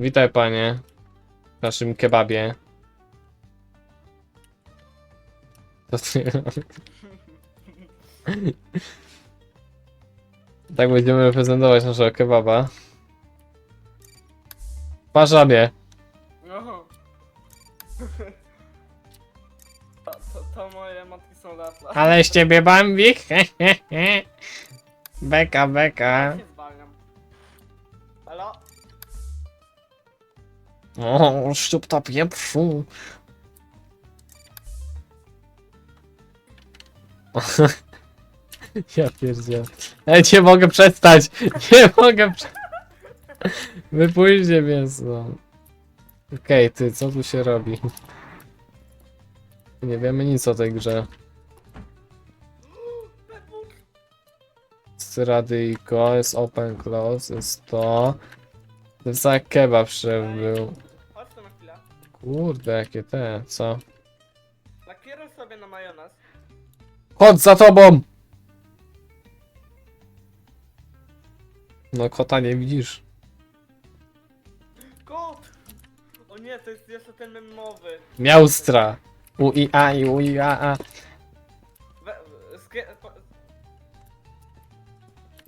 Witaj panie. W naszym kebabie. To ty... tak będziemy reprezentować naszego kebaba. Parzabie. No. To, to, to moje matki są. Ale z ciebie bambik. beka, beka. O, szczupta pieprzu. Ja pierdzielę. Ej, nie mogę przestać! Nie mogę prze... Wypójdzie mnie stąd. Okej, ty, co tu się robi? Nie wiemy nic o tej grze. Z rady i go, jest open close, jest to. To jest jak kebab szef był. Kurde, jakie te, co? Lakieruj sobie na majonez. Chodź za tobą! No kota nie widzisz. Kot! O nie, to jest jeszcze ten memowy. Miaustra. U i a i u i a a. We, skie, po,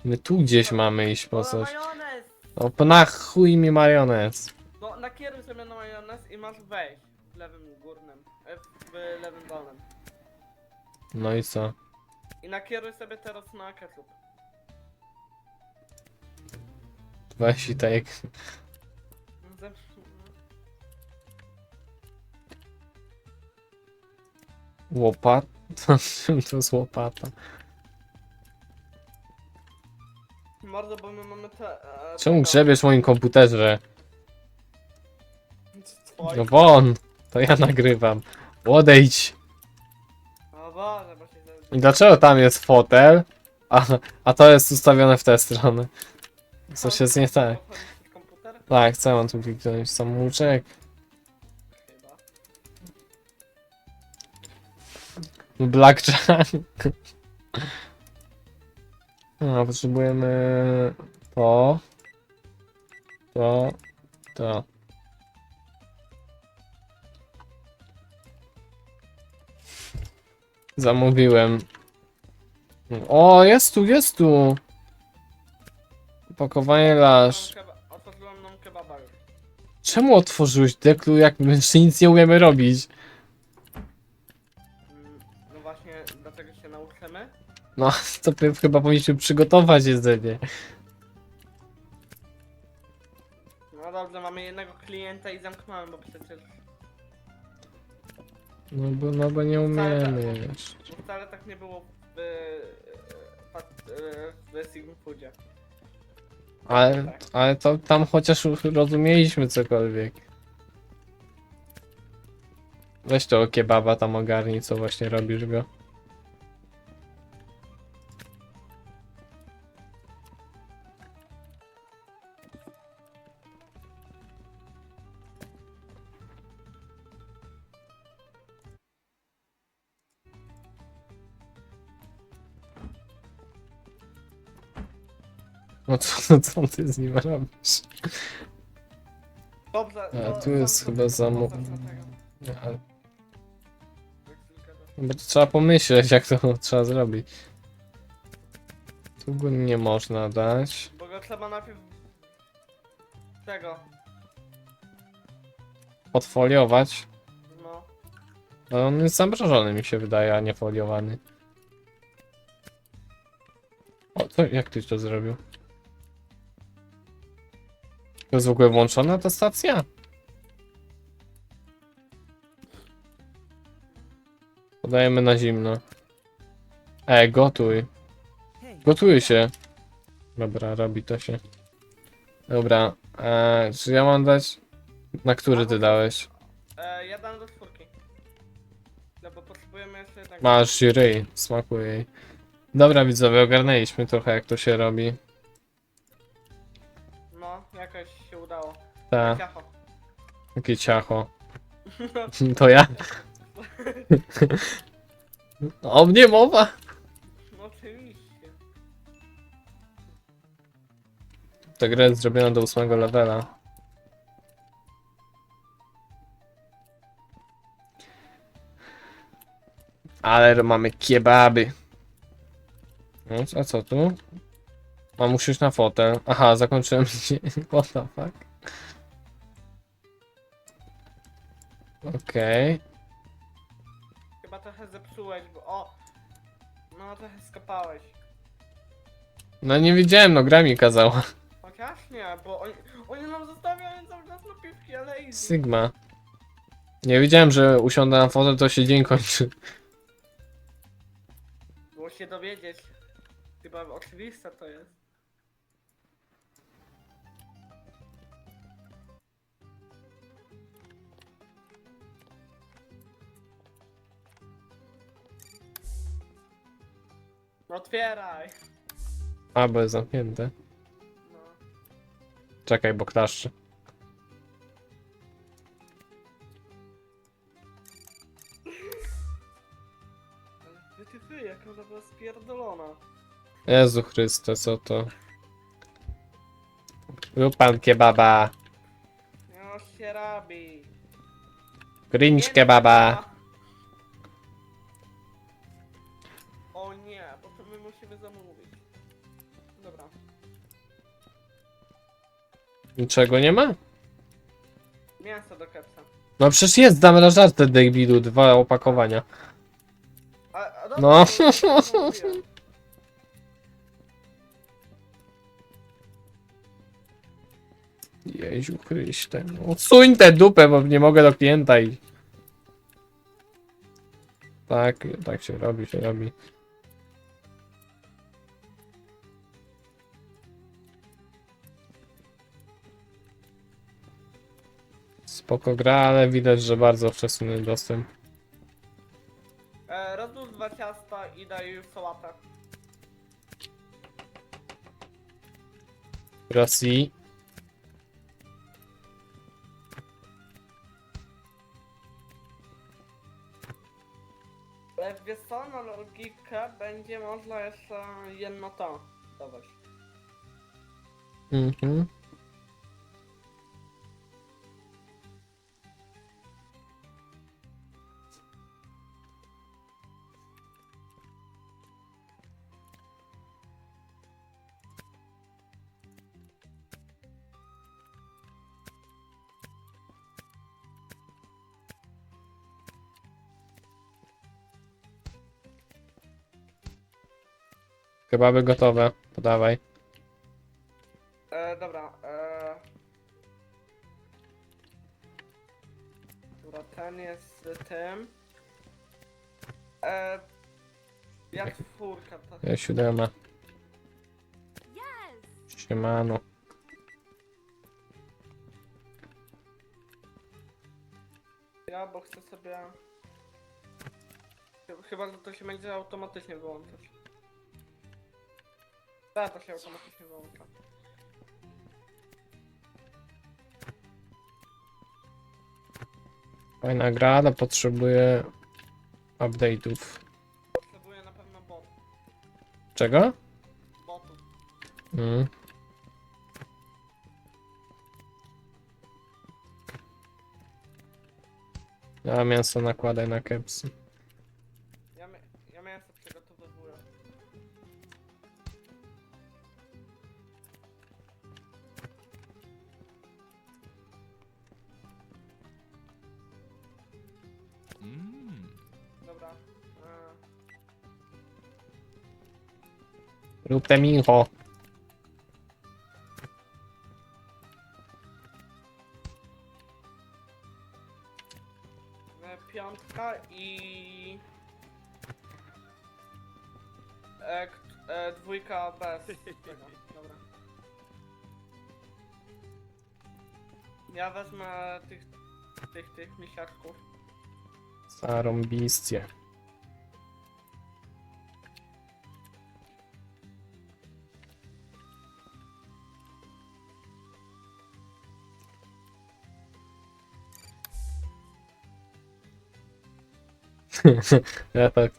My tu gdzieś mamy iść po o, coś. majonez! Na chuj mi majonez. Nakieruj sobie na majonez i masz wejść. W lewym górnym. e, W lewym dolnym. No i co? I nakieruj sobie teraz na ketchup. Weź i tak. No, zep- Łopat? Czym to jest łopata? Bardzo, bo my mamy te... E, Czemu tego- grzebiesz w moim komputerze? No won! To ja nagrywam. Odejdź! O Boże, bo się I dlaczego tam jest fotel, a, a to jest ustawione w tę stronę? Coś jest nie tak. Komputer? Tak, co ja mam tu kliknąć? Samouczek? Chyba. Blackjack. No, potrzebujemy to, to, to. Zamówiłem. O, jest tu, jest tu. Opakowanie lasz. Nam kebaba już. Czemu otworzyłeś deklu, jak my jeszcze nic nie umiemy robić? Mm, No właśnie, dlatego się nauczymy. No, to chyba powinniśmy przygotować jedzenie. No dobrze, mamy jednego klienta i zamknąłem, bo przecież No bo, no bo nie umiemy jeszcze. no wcale tak nie było w, w Sigma Foodzie. Ale, ale to tam chociaż rozumieliśmy cokolwiek. Weź to kebaba tam ogarnij, co właśnie robisz go. No co, co ty z nim robisz? Dobrze, A, no, tu jest chyba tego. Do- no Bo to trzeba pomyśleć, jak to trzeba zrobić. Tu go nie można dać. Bo go trzeba najpierw... Tego, Odfoliować. no. Ale on jest zamrożony mi się wydaje, a nie foliowany. O, to jak ty to zrobił? To jest w ogóle włączona ta stacja? Podajemy na zimno. E, gotuj. Gotuje się. Dobra, robi to się. Dobra, e, czy ja mam dać? Na który ty dałeś? E, ja dam do czwórki. No bo potrzebujemy jeszcze jednego. Masz ryj, smakuje jej. Dobra widzowie, ogarnęliśmy trochę jak to się robi. No, jakoś tak, Ciacho. jakie ciacho. To ja. O mnie mowa. No oczywiście. Ta gra jest zrobiona do ósmego levela. Ale mamy kebaby. No, A co tu? Mam usiąść na fotel. Aha, zakończyłem się. What the fuck? Okej. Chyba trochę zepsułeś, bo o! No trochę skapałeś. No nie wiedziałem, no gra mi kazała. Chociaż nie, bo oni, oni nam zostawiają cały czas napiwki, ale easy. Sigma. Nie wiedziałem, że usiądę na fotę, to się dzień kończy. Było się dowiedzieć. Chyba oczywiste to jest. Otwieraj. A, bo jest zamknięte. No. Czekaj, bo klaszczy. Ale wytyfy, jak ona była spierdolona. Jezu Chryste, co to? Rób pan kebaba. No się robi. Grinch kebaba. O nie, bo to my musimy zamówić. Dobra. Niczego nie ma? Mięso do kepsa. No przecież jest, damy na żartę Davidu, dwa opakowania. A, a dobra, No. to już zamówiłem. Jeziu Chryste, no suń tę dupę, bo nie mogę do klienta iść. Tak, tak się robi, się robi. Spoko gra, ale widać, że bardzo wczesny dostęp. E, dwa ciasta i daj sałatę. Rosji. Ale wiesz co, na logikę będzie można jeszcze jedno to dawać. Mhm. Kebaby gotowe, podawaj. E, dobra, e... Dobra, ten jest z tym. E... Jak czwórka, to... Ja siódema. Siemano. Ja, bo chcę sobie... Chyba- to się będzie automatycznie wyłączać. Tak, to się automatycznie wyłącza. Fajna gra, ale potrzebuje update'ów. Potrzebuję na pewno bot, Czego? botów. Mm. Ja mięso nakładaj na kepsy. Rób te mincho. E, piątka i... E, k- e, dwójka bez tego, dobra. Ja wezmę tych, tych, tych misiaczków. Zarąbistie. ja tak.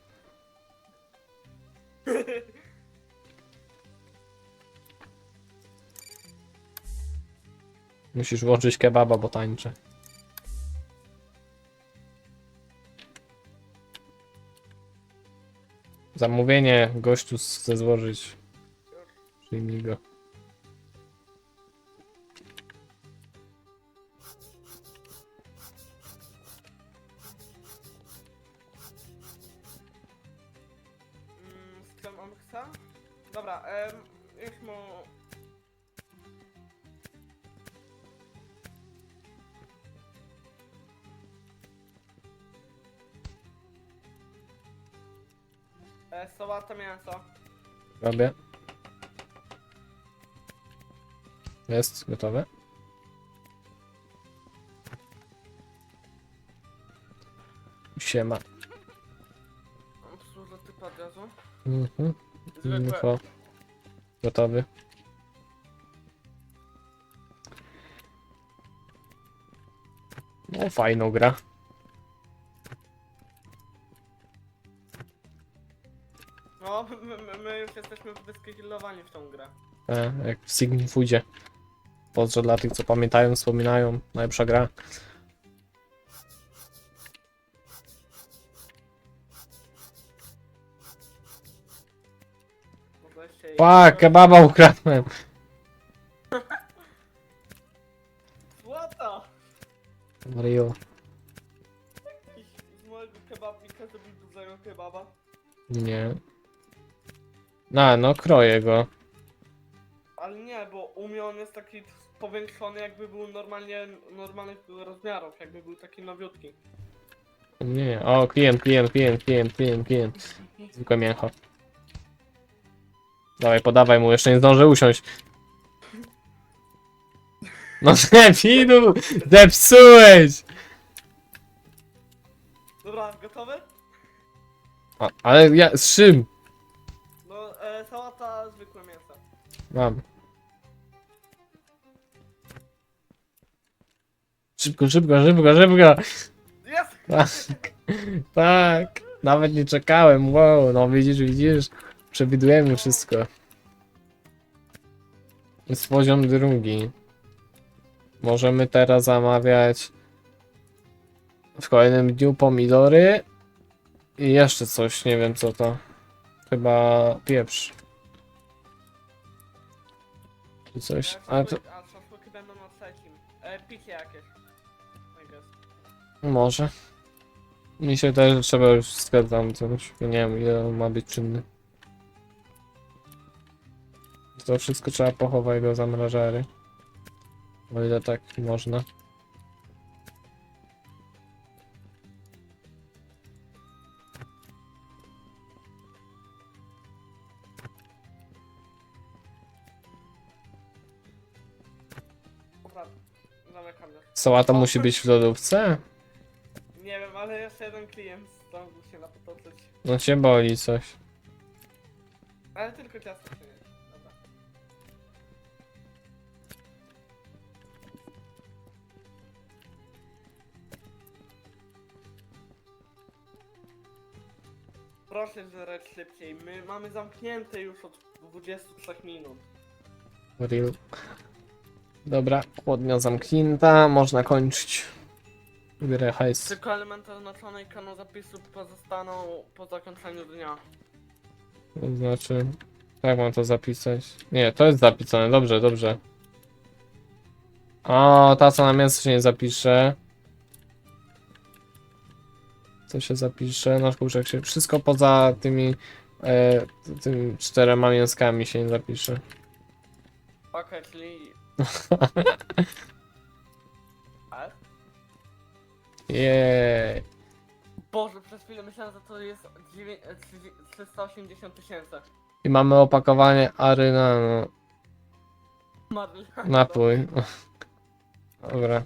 Musisz włączyć kebaba, bo tańczę. Zamówienie, gościu chce złożyć. Przyjmij go. E, sałata mięso. Robię. Jest, gotowe. Siema. Obsłużę typa od razu. Mhm. Zwykłe. Info. Gotowy. No fajną gra. No, my, my, my już jesteśmy wyskillowani w tą grę. E, jak w Signifoodzie. Pozdro dla tych, co pamiętają, wspominają. Najlepsza gra. Mogę się... Pa, kebaba ukradłem. Złota! Real. Jakiś z mojego kebabnika zrobił dużego kebaba. Nie. No, no kroję go. Ale nie, bo u mnie on jest taki powiększony jakby był normalnie, normalnych rozmiarów, jakby był taki nowiutki. Nie, nie. O, klient, klient, klient, klient, klient, klient. Zwykłe mięcho. Dawaj, podawaj mu, jeszcze nie zdążę usiąść. No debilu! Zepsułeś! Dobra, gotowy? A, ale ja, z czym? Mam. Szybko, szybko, szybko, szybko! Jest! Tak, tak. Nawet nie czekałem, wow, no widzisz, widzisz. Przewidujemy wszystko. Jest poziom drugi. Możemy teraz zamawiać w kolejnym dniu pomidory i jeszcze coś, nie wiem co to. Chyba pieprz. Czy coś, to A szaszłyki będą na trzecim. E, picie jakieś. I guess. może. Mi się wydaje, że trzeba już zgadzam coś. Nie wiem ile on ma być czynny. To wszystko trzeba pochować do zamrażary. O ile tak można. Dobra, zamykam już. Sałata musi być w lodówce? Nie wiem, ale jeszcze jeden klient zdążył się napotoczyć. No cię boli coś. Ale tylko ciasto się nie. Dobra. Proszę żreć szybciej. My mamy zamknięte już od 23 minut. Real. Dobra, chłodnia zamknięta, można kończyć grę hajs. Tylko elementy oznaczonej kanu zapisu pozostaną po zakończeniu dnia. To znaczy, jak mam to zapisać? Nie, to jest zapisane, dobrze, dobrze. O, ta co na mięso się nie zapisze. Co się zapisze? Nasz kurczak się. Wszystko poza tymi e, tymi czterema mięskami się nie zapisze. Okej, czyli... Ale? Jej. Boże, przez chwilę myślałem, że to jest dziewię- e, 30 380 tysięcy. I mamy opakowanie. Marley. Napój. Dobra.